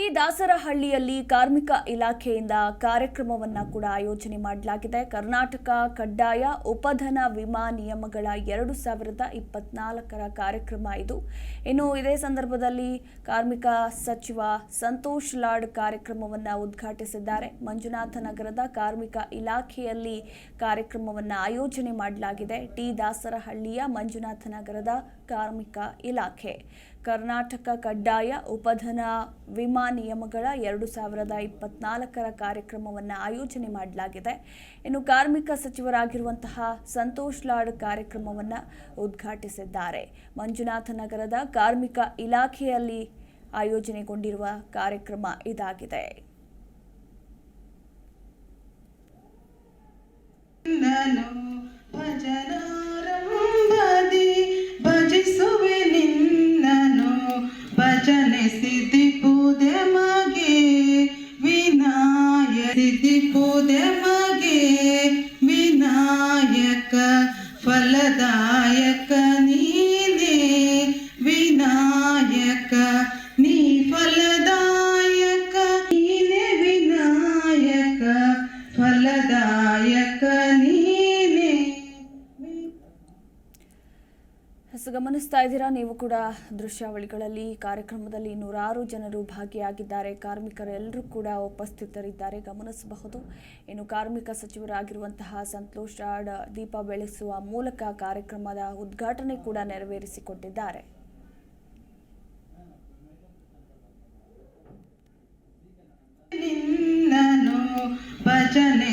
ಈ ದಾಸರಹಳ್ಳಿಯಲ್ಲಿ ಕಾರ್ಮಿಕ ಇಲಾಖೆಯಿಂದ ಕಾರ್ಯಕ್ರಮವನ್ನು ಕೂಡ ಆಯೋಜನೆ ಮಾಡಲಾಗಿದೆ. ಕರ್ನಾಟಕ ಕಡ್ಡಾಯ ಉಪಧನ ವಿಮಾ ನಿಯಮಗಳ ಎರಡು ಸಾವಿರದ ಇಪ್ಪತ್ನಾಲ್ಕರ ಕಾರ್ಯಕ್ರಮ ಇದು. ಇನ್ನು ಇದೇ ಸಂದರ್ಭದಲ್ಲಿ ಕಾರ್ಮಿಕ ಸಚಿವ ಸಂತೋಷ್ ಲಾಡ್ ಕಾರ್ಯಕ್ರಮವನ್ನು ಉದ್ಘಾಟಿಸಿದ್ದಾರೆ. ಮಂಜುನಾಥ ನಗರದ ಕಾರ್ಮಿಕ ಇಲಾಖೆಯಲ್ಲಿ ಕಾರ್ಯಕ್ರಮವನ್ನು ಆಯೋಜನೆ ಮಾಡಲಾಗಿದೆ. ಟಿ ದಾಸರಹಳ್ಳಿಯ ಮಂಜುನಾಥ ನಗರದ ಕಾರ್ಮಿಕ ಇಲಾಖೆ. ಕರ್ನಾಟಕ ಕಡ್ಡಾಯ ಉಪಧನ ವಿಮಾ ನಿಯಮಗಳ ಎರಡು ಸಾವಿರದ ಇಪ್ಪತ್ನಾಲ್ಕರ ಕಾರ್ಯಕ್ರಮವನ್ನು ಆಯೋಜನೆ ಮಾಡಲಾಗಿದೆ. ಇನ್ನು ಕಾರ್ಮಿಕ ಸಚಿವರಾಗಿರುವಂತಹ ಸಂತೋಷ್ ಲಾಡ್ ಕಾರ್ಯಕ್ರಮವನ್ನು ಉದ್ಘಾಟಿಸಿದ್ದಾರೆ. ಮಂಜುನಾಥ ನಗರದ ಕಾರ್ಮಿಕ ಇಲಾಖೆಯಲ್ಲಿ ಆಯೋಜನೆಗೊಂಡಿರುವ ಕಾರ್ಯಕ್ರಮ ಇದಾಗಿದೆ. ನಿನ್ನನು ಪೂದೆ ಮಗೆ ವಿನಾಯಕ ಫಲದಾಯಕ ನೀನೇ ಗಮನಿಸ್ತಾ ಇದ್ದೀರಾ? ನೀವು ಕೂಡ ದೃಶ್ಯಾವಳಿಗಳಲ್ಲಿ, ಕಾರ್ಯಕ್ರಮದಲ್ಲಿ ನೂರಾರು ಜನರು ಭಾಗಿಯಾಗಿದ್ದಾರೆ. ಕಾರ್ಮಿಕರು ಎಲ್ಲರೂ ಕೂಡ ಉಪಸ್ಥಿತರಿದ್ದಾರೆ. ಗಮನಿಸಬಹುದು, ಇನ್ನು ಕಾರ್ಮಿಕ ಸಚಿವರಾಗಿರುವಂತಹ ಸಂತೋಷ್ ರಾಡ್ ದೀಪ ಬೆಳೆಸುವ ಮೂಲಕ ಕಾರ್ಯಕ್ರಮದ ಉದ್ಘಾಟನೆ ಕೂಡ ನೆರವೇರಿಸಿಕೊಟ್ಟಿದ್ದಾರೆ. ಭಜನೆ